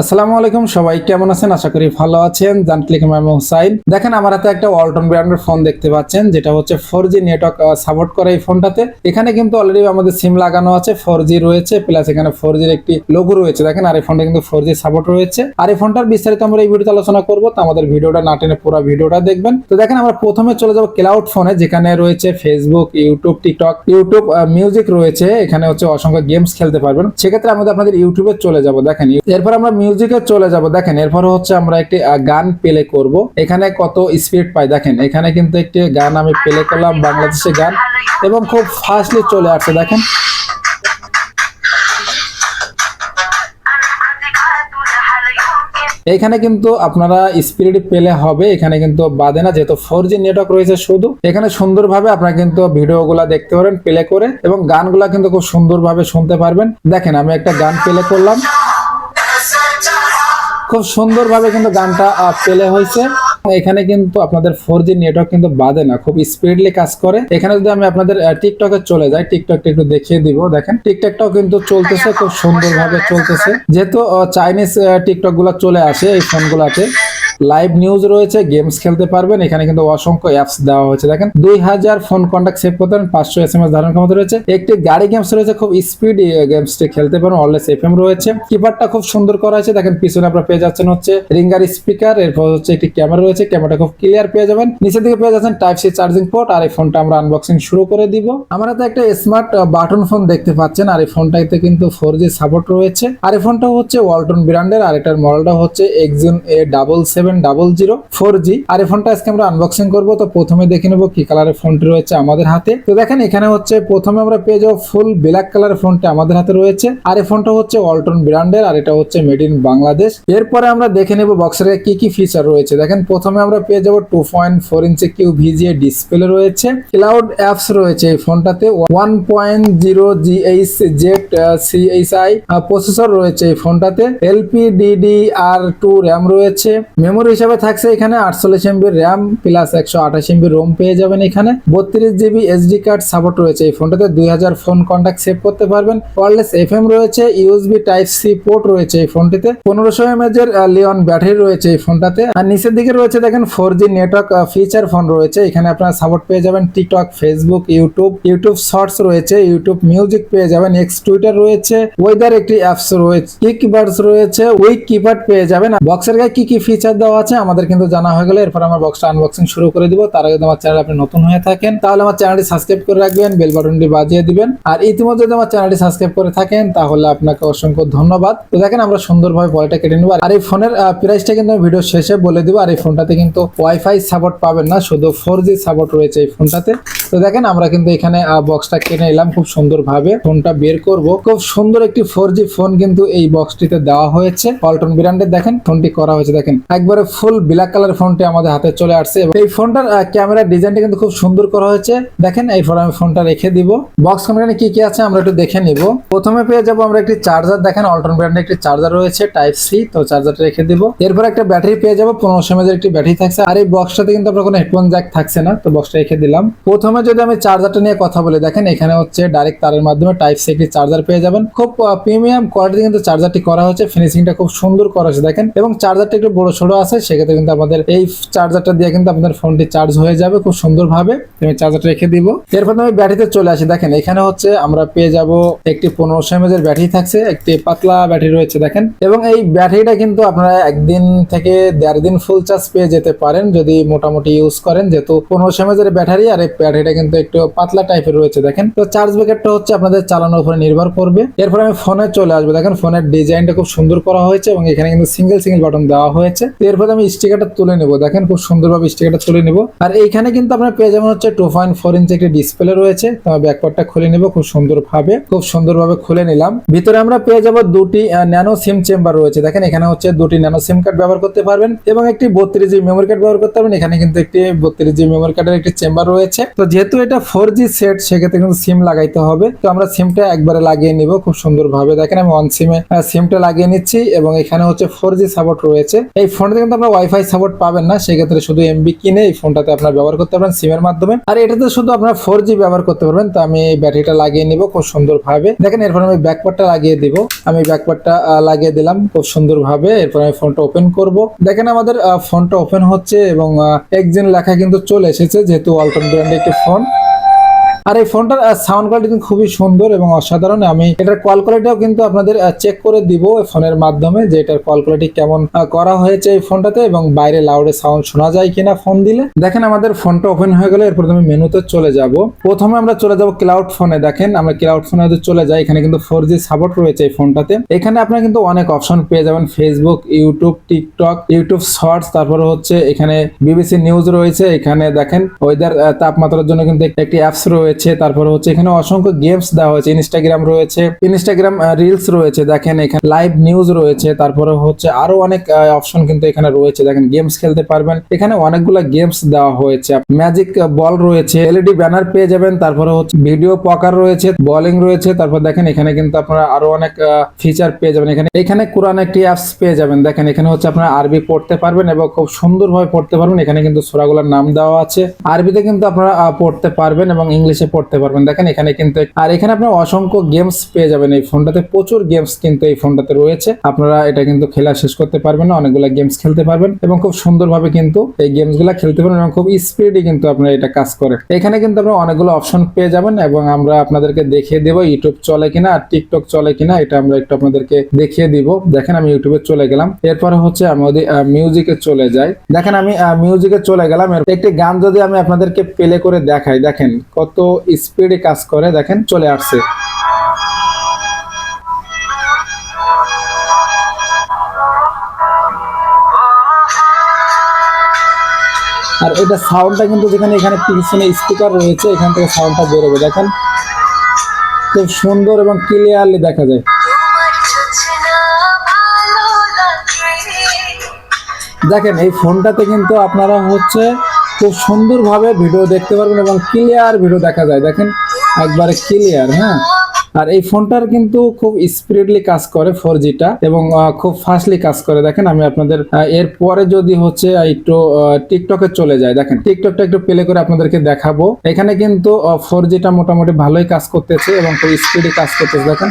আসসালামু আলাইকুম, সবাই কেমন আছেন? আশা করি ভালো আছেন। জানক্লিক ম্যাম হুসাইন। দেখেন, আমার হাতে একটা ওয়ালটন ব্র্যান্ডের ফোন দেখতে পাচ্ছেন, যেটা হচ্ছে ফোর জি নেটওয়ার্ক সাপোর্ট করে এই ফোনটাতে এখানে কিন্তু অলরেডি আমাদের সিম লাগানো আছে ফোর জি রয়েছে প্লাস এখানে ফোর জির একটি লোগো রয়েছে। দেখেন, আর এই ফোনটা কিন্তু ফোর জি সাপোর্ট রয়েছে। আর এই ফোনটার বিস্তারিত আমরা এই ভিডিওতে আলোচনা করব, তো আমাদের ভিডিওটা না টেনে পুরো ভিডিওটা দেখবেন। তো দেখেন, আমরা প্রথমে চলে যাব ক্লাউড ফোনে যেখানে রয়েছে Facebook YouTube TikTok YouTube music রয়েছে। এখানে হচ্ছে অসংখ্য গেমস খেলতে পারবেন। সেক্ষেত্রে আমাদের আপনাদের ইউটিউবে চলে যাব। দেখেন, এরপর আমরা মিউজিকে চলে যাব। দেখেন, এরপর হচ্ছে আমরা একটি গান প্লে করব। এখানে কত স্পিড পাই, দেখেন, এখানে কিন্তু একটি গান আমি প্লে করলাম, বাংলাদেশি গান, এবং খুব ফাস্টলি চলে আসছে, দেখেন। এখানে কিন্তু আপনারা স্পিড পেলে হবে, এখানে কিন্তু বাদে না, যেহেতু ফোর জি নেটওয়ার্ক রয়েছে শুধু। এখানে সুন্দরভাবে আপনারা কিন্তু ভিডিওগুলা দেখতে পারেন প্লে করে, এবং গানগুলা কিন্তু খুব সুন্দরভাবে শুনতে পারবেন। দেখেন, আমি একটা গান প্লে করলাম। খুব সুন্দরভাবে কিন্তু গানটা পেলে হয়েছে। এখানে কিন্তু আপনাদের ফোর জি নেটওয়ার্ক কিন্তু বাদে না, খুব স্পিডলি কাজ করে। এখানে যদি আমি আপনাদের টিকটকে চলে যাই টিকটকটা একটু দেখিয়ে দিব, দেখেন। টিকটকটাও কিন্তু চলতেছে, খুব সুন্দরভাবে চলতেছে। যেহেতু চাইনিজ টিকটকগুলা চলে আসে এই ফোনগুলাতে লাইভ নিউজ রয়েছে গেমস খেলতে পারবেন। এখানে কিন্তু অসংখ্য অ্যাপস দেওয়া হয়েছে, দেখেন। দুই হাজার ফোন কন্ট্যাক্ট সেভ করতে পারেন, পাঁচশো এস এম এস ধারণ ক্ষমতা রয়েছে। একটি গাড়ি গেমস রয়েছে, খুব স্পিড গেমসটি খেলতে পারেন অলওয়েজ এফ এম রয়েছে। কিপারটা খুব সুন্দর করা হয়েছে, দেখেন, পিছনে আপনারা পেয়ে যাচ্ছেন হচ্ছে রিঙ্গার স্পিকার এরপর হচ্ছে একটি ক্যামেরা রয়েছে ক্যামেরাটা খুব ক্লিয়ার পেয়ে যাবেন। নিচের দিকে পেয়ে যাচ্ছেন টাইপ সি চার্জিং পোর্ট আর এই ফোনটা আমরা আনবক্সিং শুরু করে দিব। আমরা তো একটা স্মার্ট বাটন ফোন দেখতে পাচ্ছেন, আর এই ফোনটাতে কিন্তু ফোর জি সাপোর্ট রয়েছে। আর এই ফোনটা হচ্ছে ওয়ালটন ব্র্যান্ডের আর এটার মডেলটা হচ্ছে এক্সিন A double seven double zero four G আর এই ফোনটা আজকে আমরা আনবক্সিং করব, তো প্রথমে দেখে নেব কি কালারের ফোনটি রয়েছে আমাদের হাতে। তো দেখেন, এখানে হচ্ছে প্রথমে আমরা পেয়ে যাব ফুল ব্ল্যাক কালারের ফোনটা আমাদের হাতে রয়েছে। আর এই ফোনটা হচ্ছে ওয়ালটন ব্র্যান্ডের আর এটা হচ্ছে মেড ইন বাংলাদেশ এরপরে আমরা দেখে নেব বক্সের কি কি ফিচার রয়েছে। দেখেন, প্রথমে আমরা পেয়ে যাব two point four inch QVGA VGA display রয়েছে। ক্লাউড অ্যাপস রয়েছে এই ফোনটাতে। One point zero GH Z সিএইচআই processor রয়েছে এই ফোনটাতে। এলপিডিডি আর টু র্যাম রয়েছে। মেমোরি হিসাবে থাকছে এখানে আটচল্লিশ এমবি র্যাম প্লাস একশো আঠাশ এমবি রোম পেয়ে যাবেন এখানে। বত্রিশ জিবি এসডি কার্ড সাপোর্ট রয়েছে এই ফোনটাতে। দুই হাজার ফোন কন্ট্যাক্ট সেভ করতে পারবেন। ওয়ারলেস এফ এম রয়েছে ইউএসবি টাইপ সি পোর্ট রয়েছে এই ফোনটিতে। পনেরোশো এমএজ এর লিওন ব্যাটারি রয়েছে এই ফোনটাতে। আর নিচের দিকে রয়েছে দেখেন four G network feature phone রয়েছে। এখানে আপনারা সাপোর্ট পেয়ে যাবেন TikTok Facebook YouTube YouTube shorts রয়েছে ইউটিউব মিউজিক পেয়ে যাবেন। এক্স টুইটার রয়েছে। ওয়েদার একটি অ্যাপস রয়েছে কিকবার্ডস রয়েছে। উইক কিপ্যাড পেয়ে যাবেন। বক্সের গায়ে কি কি ফিচার দেওয়া আছে, আমাদের কিন্তু জানা হয়ে গেলে। এরপর আমার বক্সটা আনবক্সিং শুরু করে দিব। তার আগে আমার চ্যানেল আপনি নতুন হয়ে থাকেন, তাহলে আমার চ্যানেলটি সাবস্ক্রাইব করে রাখবেন বেল বাটনটি বাজিয়ে দিবেন। আর ইতিমধ্যে যদি আমার চ্যানেলটি সাবস্ক্রাইব করে থাকেন, তাহলে আপনাকে অসংখ্য ধন্যবাদ। তো দেখেন, আমরা সুন্দরভাবে পয়টা কেটে নেব। আর এই ফোনের প্রাইসটা কিন্তু আমি ভিডিও শেষে বলে দিব। আর এই ফোনটাতে কিন্তু ওয়াইফাই সাপোর্ট পাবেন না, শুধু ফোর জি সাপোর্ট রয়েছে এই ফোনটাতে। তো দেখেন, আমরা কিন্তু এখানে বক্সটা কিনে নিলাম খুব সুন্দরভাবে। ফোনটা বের করব। খুব সুন্দর একটি ফোর ফোন কিন্তু এই বক্সটিতে দেওয়া হয়েছে। পল্টন ব্র্যান্ডের দেখেন, ফোনটি করা হয়েছে, দেখেন। একবারে ফুল ব্ল্যাক কালার ফোনটি আমাদের হাতে চলে আসছে এবং এই ফোনটার ক্যামেরার ডিজাইনটা কিন্তু খুব সুন্দর করা হয়েছে। দেখেন এই ফোন আমি ফোনটা রেখে দিব। বক্স ক্যামেরা কি কি আছে আমরা একটু দেখে নিব। প্রথমে পেয়ে যাব আমরা একটি চার্জার দেখেন অল্টন ব্র্যান্ডের একটি চার্জার রয়েছে টাইপ সি তো চার্জারটা রেখে দিব। এরপর একটা ব্যাটারি পেয়ে যাব পনেরোশো এমএজ একটি ব্যাটারি থাকছে। আর এই বক্সটাতে কিন্তু আপনার কোনো হেডফোন জ্যাক থাকছে না, তো বক্সটা রেখে দিলাম। প্রথমে যদি আমি চার্জারটা নিয়ে কথা বলি, দেখেন, এখানে হচ্ছে ডাইরেক্ট তারের মাধ্যমে টাইপ সি একটি চার্জার পেয়ে যাবেন। খুব প্রিমিয়াম কোয়ালিটি কিন্তু চার্জারটি করা হয়েছে। ফিনিশিংটা খুব সুন্দর করা হয়েছে, দেখেন। এবং চার্জারটা একটু বড় ছোট আছে, সেক্ষেত্রে কিন্তু আমাদের এই চার্জারটা দিয়ে কিন্তু আপনাদের ফোনটি চার্জ হয়ে যাবে খুব সুন্দরভাবে। আমি চার্জারটা রেখে দিব। এরপর আমি ব্যাটারিতে চলে আসি। দেখেন, এখানে হচ্ছে আমরা পেয়ে যাব একটি পনেরোশো এমএজ এর ব্যাটারি থাকছে, একটি পাতলা ব্যাটারি রয়েছে, দেখেন। এবং এই ব্যাটারিটা কিন্তু আপনারা একদিন থেকে দেড় দিন ফুল চার্জ পেয়ে যেতে পারেন, যদি মোটামুটি ইউজ করেন, যেহেতু পনেরোশো এমএজ এর ব্যাটারি আর এই ব্যাটারিটা কিন্তু একটু পাতলা টাইপের রয়েছে, দেখেন। তো চার্জ ব্যাকেটটা হচ্ছে আপনাদের চালানোর উপরে নির্ভর করবে। এরপর আমি ফোনে চলে আসব। দেখেন ফোনের ডিজাইনটা খুব সুন্দর করা হয়েছে এবং এখানে কিন্তু সিঙ্গেল সিঙ্গেল বাটন দেওয়া হয়েছে। এরপর আমি স্টিকারটা তুলে নেব। দেখেন খুব সুন্দরভাবে স্টিকারটা তুলে নেব। আর এইখানে কিন্তু আপনার পেয়ে যাবেন হচ্ছে টু পয়েন্ট ফোর ইঞ্চি একটি ডিসপ্লে রয়েছে। তো ব্যাকপার্টটা খুলে নেব খুব সুন্দরভাবে। খুব সুন্দরভাবে খুলে নিলাম। ভিতরে আমরা পেয়ে যাব দুটি ন্যানো সিম চেম্বার রয়েছে। দেখেন এখানে হচ্ছে দুটি ন্যানো সিম কার্ড ব্যবহার করতে পারবেন এবং একটি বত্রিশ জিবি মেমোরি কার্ড ব্যবহার করতে পারবেন। এখানে কিন্তু একটি বত্রিশ জিবি মেমোরি কার্ডের একটি চেম্বার রয়েছে। তো যেহেতু এটা ফোর জি সেট সেক্ষেত্রে কিন্তু সিম লাগাইতে হবে। তো আমরা সিমটা একবারে লাগিয়ে নিব খুব সুন্দরভাবে। দেখেন আমি অন সিমে সিমটা লাগিয়ে নিচ্ছি এবং এখানে হচ্ছে ফোর জি সাপোর্ট রয়েছে। এই ফোনটা কিন্তু আপনার ওয়াইফাই সাপোর্ট পাবেন না, সেক্ষেত্রে শুধু এমবি কিনে এই ফোনটাতে আপনার ব্যবহার করতে পারবেন সিমের মাধ্যমে। আর এটাতে শুধু আপনার ফোর জি ব্যবহার করতে পারবেন, তো আমি ব্যাটারিটা লাগিয়ে নিব খুব সুন্দর ভাবে দেখেন, এরপর আমি ব্যাকপার্টটা লাগিয়ে দিব। আমি ব্যাকপার্টটা লাগিয়ে দিলাম খুব সুন্দর ভাবে এরপর আমি ফোনটা ওপেন করব। দেখেন, আমাদের ফোনটা ওপেন হচ্ছে এবং একদিন লেখা কিন্তু চলে এসেছে, যেহেতু ওয়ালটন ব্র্যান্ডের একটি ফোন আর এই ফোনটার সাউন্ড কোয়ালিটি কিন্তু খুবই সুন্দর এবং অসাধারণ। আমি এটার কল কোয়ালিটিও কিন্তু আপনাদের চেক করে দিব এই ফোনের মাধ্যমে যে এটার কল কোয়ালিটি কেমন করা হয়েছে এই ফোনটাতে এবং বাইরে লাউডে সাউন্ড শোনা যায় কিনা ফোন দিলে। দেখেন আমাদের ফোনটা ওপেন হয়ে গেলে, এরপর আমি মেনুতে চলে যাব। প্রথমে আমরা চলে যাব ক্লাউড ফোনে দেখেন আমরা ক্লাউড ফোনে চলে যাই, এখানে কিন্তু ফোর জি সাপোর্ট রয়েছে এই ফোনটাতে। এখানে আপনারা কিন্তু অনেক অপশন পেয়ে যাবেন Facebook YouTube TikTok YouTube Shorts তারপরে হচ্ছে এখানে বিবিসি নিউজ রয়েছে, এখানে দেখেন ওয়েদার তাপমাত্রার জন্য কিন্তু একটি অ্যাপস রয়েছে। তারপরে হচ্ছে এখানে অসংখ্য গেমস দেওয়া হয়েছে ইনস্টাগ্রাম রয়েছে ইনস্টাগ্রাম রিলস রয়েছে, দেখেন এখানে লাইভ নিউজ রয়েছে, তারপরে হচ্ছে আরও অনেক অপশন কিন্তু এখানে রয়েছে, দেখেন গেমস খেলতে পারবেন। এখানে অনেকগুলো গেমস দেওয়া হয়েছে ম্যাজিক বল রয়েছে এলইডি ব্যানার পেয়ে যাবেন, তারপরে হচ্ছে ভিডিও পকার রয়েছে বলিং রয়েছে, তারপর দেখেন এখানে কিন্তু আপনারা আরও অনেক ফিচার পেয়ে যাবেন। এখানে এখানে কোরআন একটি অ্যাপস পেয়ে যাবেন, দেখেন এখানে হচ্ছে আপনারা আরবি পড়তে পারবেন এবং খুব সুন্দরভাবে পড়তে পারবেন, এখানে কিন্তু সূরাগুলোর নাম দেওয়া আছে। আরবিতে কিন্তু আপনারা পড়তে পারবেন এবং ইংলিশে পড়তে পারবেন। দেখেন এখানে কিন্তু আর এখানে আপনারা অসংখ্য গেমস পেয়ে যাবেন এই ফোনটাতে। প্রচুর গেমস কিন্তু এই ফোনটাতে রয়েছে। আপনারা এটা কিন্তু খেলা শেষ করতে পারবেন না, অনেকগুলো গেমস খেলতে পারবেন এবং খুব সুন্দরভাবে কিন্তু এই গেমসগুলা খেলতে পারবেন এবং খুব স্পিডে কিন্তু আপনারা এটা কাজ করে। এখানে কিন্তু আপনারা অনেকগুলো অপশন পেয়ে যাবেন এবং আমরা আপনাদেরকে দেখিয়ে দেবো ইউটিউব চলে কিনা আর টিকটক চলে কিনা, এটা আমরা একটু আপনাদেরকে দেখিয়ে দিব। দেখেন আমি ইউটিউবে চলে গেলাম। এরপরে হচ্ছে আমি যদি মিউজিকে চলে যাই। দেখেন আমি মিউজিকে চলে গেলাম। একটি গান যদি আমি আপনাদেরকে প্লে করে দেখাই, দেখেন কত স্পিডে কাজ করে, দেখেন, চলে আসছে। আর এটা সাউন্ডটা কিন্তু যেখানে এখানে পিছনে স্পিকার রয়েছে, এখান থেকে সাউন্ডটা বেরোবে, দেখেন। খুব সুন্দর এবং ক্লিয়ারলি দেখা যায়। দেখেন, এই ফোনটাতে কিন্তু আপনারা হচ্ছে খুব সুন্দরভাবে ভিডিও দেখতে পারবেন এবং ক্লিয়ার ভিডিও দেখা যায়। দেখেন, একবারে ক্লিয়ার হ্যাঁ? আর এই ফোনটার কিন্তু খুব স্পিডলি কাজ করে ফোর জিটা এবং খুব ফাস্টলি কাজ করে। দেখেন, আমি আপনাদের এর পরে যদি হচ্ছে একটু টিকটকে চলে যায় দেখেন টিকটকটা একটু প্লে করে আপনাদেরকে দেখাবো। এখানে কিন্তু ফোর জিটা মোটামুটি ভালোই কাজ করতেছে এবং খুব স্পিডে কাজ করতেছে। দেখেন,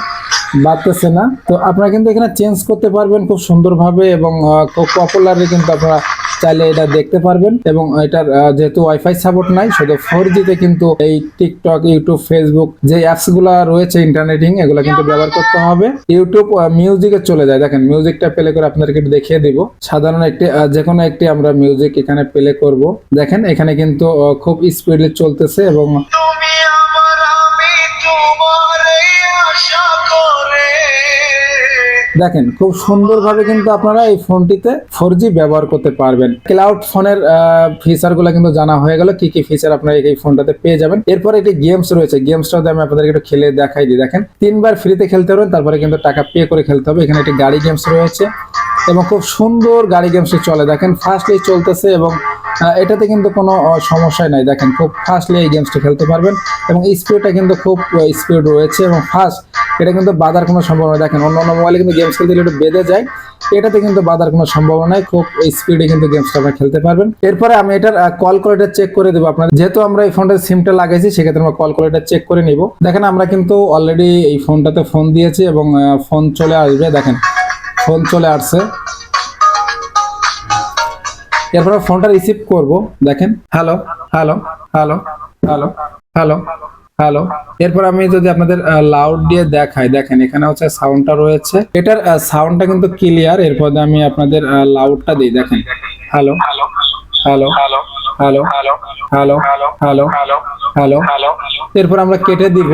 বাড়তেছে না। তো আপনারা কিন্তু এখানে চেঞ্জ করতে পারবেন খুব সুন্দরভাবে এবং খুব পপুলারলি কিন্তু আপনারা চাইলে এটা দেখতে পারবেন এবং এটার যেহেতু ওয়াইফাই সাপোর্ট নাই, শুধু ফোর জিতে কিন্তু এই টিকটক ইউটিউব ফেসবুক যে অ্যাপসগুলা রয়েছে ইন্টারনেটিং এগুলো কিন্তু ব্যবহার করতে হবে। ইউটিউব মিউজিকে চলে যায়। দেখেন মিউজিকটা প্লে করে আপনাদেরকে দেখিয়ে দিব। সাধারণ একটি যে কোনো একটি আমরা মিউজিক এখানে প্লে করব। দেখেন, এখানে কিন্তু খুব স্পিডলি চলতেছে এবং দেখেন, খুব সুন্দরভাবে কিন্তু আপনারা এই ফোনটিতে ফোর ব্যবহার করতে পারবেন। ক্লাউড ফোনের ফিচারগুলো কিন্তু জানা হয়ে গেল, কি কি ফিচার আপনারা এই ফোনটাতে পেয়ে যাবেন। এরপরে একটি গেমস রয়েছে গেমসটা আমি আপনাদেরকে একটু খেলে দেখাই দিই। দেখেন, তিনবার ফ্রিতে খেলতে পারবেন, তারপরে কিন্তু টাকা পে করে খেলতে হবে। এখানে একটি গাড়ি গেমস রয়েছে। এবং খুব সুন্দর গাড়ি গেমসটি চলে। দেখেন ফাস্টলি চলতেছে এবং এটাতে কিন্তু কোনো সমস্যাই নাই। দেখেন, খুব ফাস্টলি এই গেমসটা খেলতে পারবেন এবং স্পিডটা কিন্তু খুব স্পিড রয়েছে এবং ফাস্ট এটা কিন্তু বাধার কোনো সম্ভাবনা দেখেন অন্য অন্য মোবাইলে কিন্তু গেমস খেলতে একটু বেঁধে যায়, এটাতে কিন্তু বাধার কোনো সম্ভাবনা খুব স্পিডে কিন্তু গেমসটা আপনারা খেলতে পারবেন। এরপরে আমি এটার কল কোয়ালিটি চেক করে দেবো আপনার যেহেতু আমরা এই ফোনটার সিমটা লাগাইছি, সেক্ষেত্রে আমরা কল কোয়ালিটি চেক করে নিব। দেখেন, আমরা কিন্তু অলরেডি এই ফোনটাতে ফোন দিয়েছি এবং ফোন চলে আসবে। দেখেন ফোন চলে আসছে এরপরে ফোনটা রিসিভ করব দেখেন hello hello hello hello hello hello এরপর আমি যদি আপনাদের লাউড দিয়ে দেখাই দেখেন এখানে হচ্ছে সাউন্ডটা রয়েছে এটার সাউন্ডটা কিন্তু ক্লিয়ার এরপর আমি আপনাদের লাউডটা দিই দেখেন hello hello hello hello hello hello hello hello এরপর আমরা কেটে দিব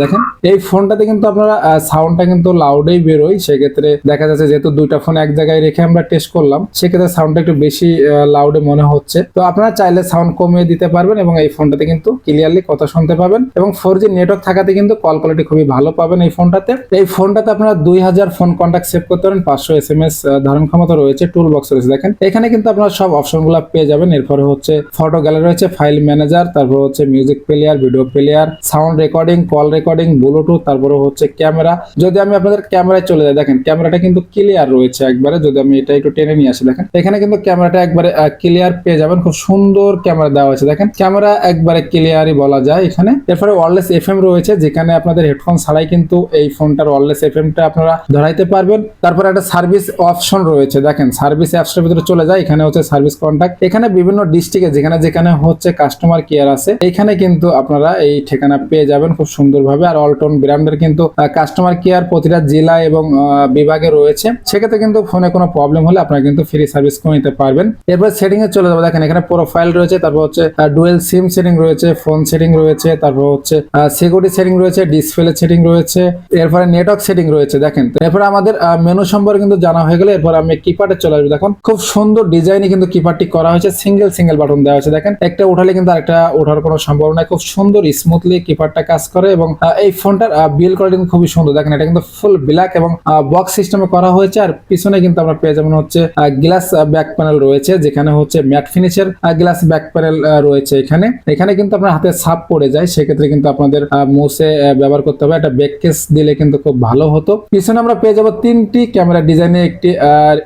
দেখেন, এই ফোনটাতে কিন্তু আপনারা সাউন্ডটা কিন্তু লাউডেই বেরোয়। সেক্ষেত্রে দেখা যাচ্ছে যেহেতু দুইটা ফোন এক জায়গায় রেখে আমরা টেস্ট করলাম, সেক্ষেত্রে সাউন্ডটা একটু বেশি লাউডে মনে হচ্ছে। তো আপনারা চাইলে সাউন্ড কমিয়ে দিতে পারবেন এবং এই ফোনটাতে কিন্তু ক্লিয়ারলি কথা শুনতে পাবেন। এবং ফোর জি নেটওয়ার্ক থাকাতে কিন্তু কল কোয়ালিটি খুবই ভালো পাবেন এই ফোনটাতে। এই ফোনটাতে আপনারা দুই হাজার ফোন কন্ট্যাক্ট সেভ করতে পারেন, পাঁচশো এস এম এস ধারণ ক্ষমতা রয়েছে টুল বক্স রয়েছে। দেখেন, এখানে কিন্তু আপনারা সব অপশন অপশনগুলো পেয়ে যাবেন। এরপরে হচ্ছে ফটো গ্যালারি রয়েছে ফাইল ম্যানেজার তারপর হচ্ছে music player video player sound recording call recording Bluetooth তারপরে হচ্ছে ক্যামেরা। যদি আমি আপনাদের ক্যামেরায় চলে যাই, দেখেন, ক্যামেরাটা কিন্তু ক্লিয়ার রয়েছে একবারে। যদি আমি এটা একটু টেনে নিয়ে আসি, দেখেন, এখানে কিন্তু ক্যামেরাটা একবারে ক্লিয়ার পেয়ে যাবেন। খুব সুন্দর ক্যামেরা দেওয়া হয়েছে, দেখেন। ক্যামেরা একবারে ক্লিয়ারই বলা যায় এখানে। এরপরে ওয়ারলেস এফএম রয়েছে, যেখানে আপনাদের হেডফোন ছাড়াই কিন্তু এই ফোনটার ওয়ারলেস এফএমটা আপনারা ধরাইতে পারবেন। তারপরে একটা সার্ভিস অপশন রয়েছে, দেখেন সার্ভিস অ্যাপসটার ভিতরে চলে যায়, এখানে হচ্ছে সার্ভিস কন্ট্যাক্ট এখানে বিভিন্ন ডিস্ট্রিক্টে যেখানে যেখানে হচ্ছে কাস্টমার কেয়ার আছে, এখানে কিন্তু আপনারা এই ঠিকানা পেয়ে যাবেন, খুব সুন্দরভাবে আর অলটন ব্র্যান্ডের কিন্তু কাস্টমার কেয়ার প্রতিটা জেলা এবং বিভাগে রয়েছে। সেক্ষেত্রে কিন্তু ফোনে কোনো প্রবলেম হলে আপনারা কিন্তু ফ্রি সার্ভিস করে নিতে পারবেন। এরপর সেটিং এ চলে যাব। দেখেন, এখানে প্রোফাইল রয়েছে, তারপর হচ্ছে ডুয়েল সিম সেটিং রয়েছে ফোন সেটিং রয়েছে, তারপর হচ্ছে সিকিউরিটি সেটিং রয়েছে ডিসপ্লে সেটিং রয়েছে, এরপরে নেটওয়ার্ক সেটিং রয়েছে। দেখেন এরপরে আমাদের মেনু সম্পর্কে কিন্তু জানা হয়ে গেলে এরপর আমি কিপ্যাডে চলে আসব। দেখুন, খুব সুন্দর ডিজাইনে কিন্তু কিপ্যাডটি করা হয়েছে সিঙ্গেল সিঙ্গেল বাটন দেওয়া হয়েছে। দেখেন, একটা উঠালে কিন্তু আরেকটা ওঠার কোনো সম্ভাবনা। খুব সুন্দর স্মুথলি কিপ্যাডটা কাজ করে এবং এই ফোনটার বিল কোয়ালিটি কিন্তু খুবই সুন্দর। দেখেন, এটা কিন্তু ফুল ব্ল্যাক এবং বক্স সিস্টেমে করা হয়েছে। আর পিছনে কিন্তু আমরা পেয়ে যাবেন হচ্ছে গ্লাস ব্যাক প্যানেল রয়েছে, যেখানে হচ্ছে ম্যাট ফিনিশের গ্লাস ব্যাক প্যানেল রয়েছে এখানে। এখানে কিন্তু আপনার হাতে ছাপ পড়ে যায়, সেক্ষেত্রে কিন্তু আপনাদের মুছে ব্যবহার করতে হবে। একটা ব্যাক কেস দিলে কিন্তু খুব ভালো হতো। পিছনে আমরা পেয়ে যাব তিনটি ক্যামেরা ডিজাইনে একটি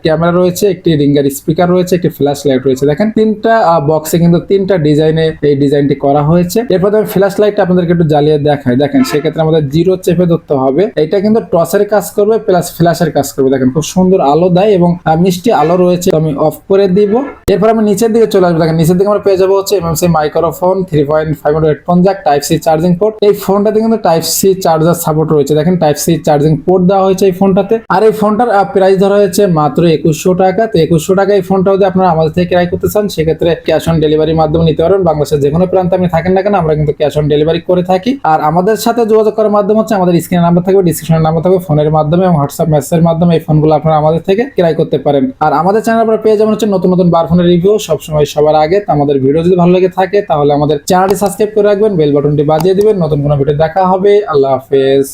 ক্যামেরা রয়েছে, একটি রিঙ্গার স্পিকার রয়েছে, একটি ফ্ল্যাশ লাইট রয়েছে। দেখেন, তিনটা বক্সে কিন্তু তিনটা ডিজাইনে এই ডিজাইনটি করা হয়েছে। এরপর আমি ফ্ল্যাশ লাইটটা আপনাদেরকে একটু জ্বালিয়ে দেখাই। দেখেন সেক্ষেত্রে আমাদের জিরো চেপে ধরতে হবে। এটা কিন্তু টসের কাজ করবে প্লাস ফ্ল্যাশের কাজ করবে। দেখেন, খুব সুন্দর আলো দেয় এবং মিষ্টি আলো রয়েছে। আমি অফ করে দিব। এরপর আমি নিচের দিকে চলে আসব। দেখেন, নিচের দিকে আমরা পেয়ে যাব হচ্ছে MMC microphone three point five headphone jack type C charging port এই ফোনটাতে কিন্তু টাইপ সি চার্জার সাপোর্ট রয়েছে। দেখেন টাইপ সি চার্জিং পোর্ট দেওয়া হয়েছে এই ফোনটাতে আর এই ফোনটার প্রাইস ধরা হয়েছে মাত্র একুশশো টাকা। তো একুশশো টাকা এই ফোনটা যদি আপনারা আমাদের থেকে ক্রয় করতে চান, সেক্ষেত্রে ক্যাশ অন ডেলিভারির মাধ্যমে নিতে পারবেন বাংলাদেশের যে কোনো প্রান্তে আপনি থাকেন না কেন, আমরা কিন্তু ক্যাশ অন ডেলিভারি করে থাকি। আর আমাদের সাথে যোগাযোগ করার মাধ্যম হচ্ছে আমাদের স্ক্রিনের নাম্বার থাকবে ডিসক্রিপশনের নাম্বার থাকবে ফোনের মাধ্যমে এবং হোয়াটসঅ্যাপ মেসেজের মাধ্যমে এই ফোনগুলো আপনারা আমাদের থেকে ক্রয় করতে পারেন। আর আমাদের চ্যানেল আপনারা পেয়ে যাবেন হচ্ছে নতুন নতুন বার ফোনের রিভিউ সবসময় সবার আগে। তো আমাদের ভিডিও যদি ভালো লাগে থাকে, তাহলে আমাদের চ্যানেলটি সাবস্ক্রাইব করে রাখবেন বেল বাটনটি বাজিয়ে দিবেন। নতুন কোনো ভিডিও দেখা হবে। আল্লাহ হাফেজ।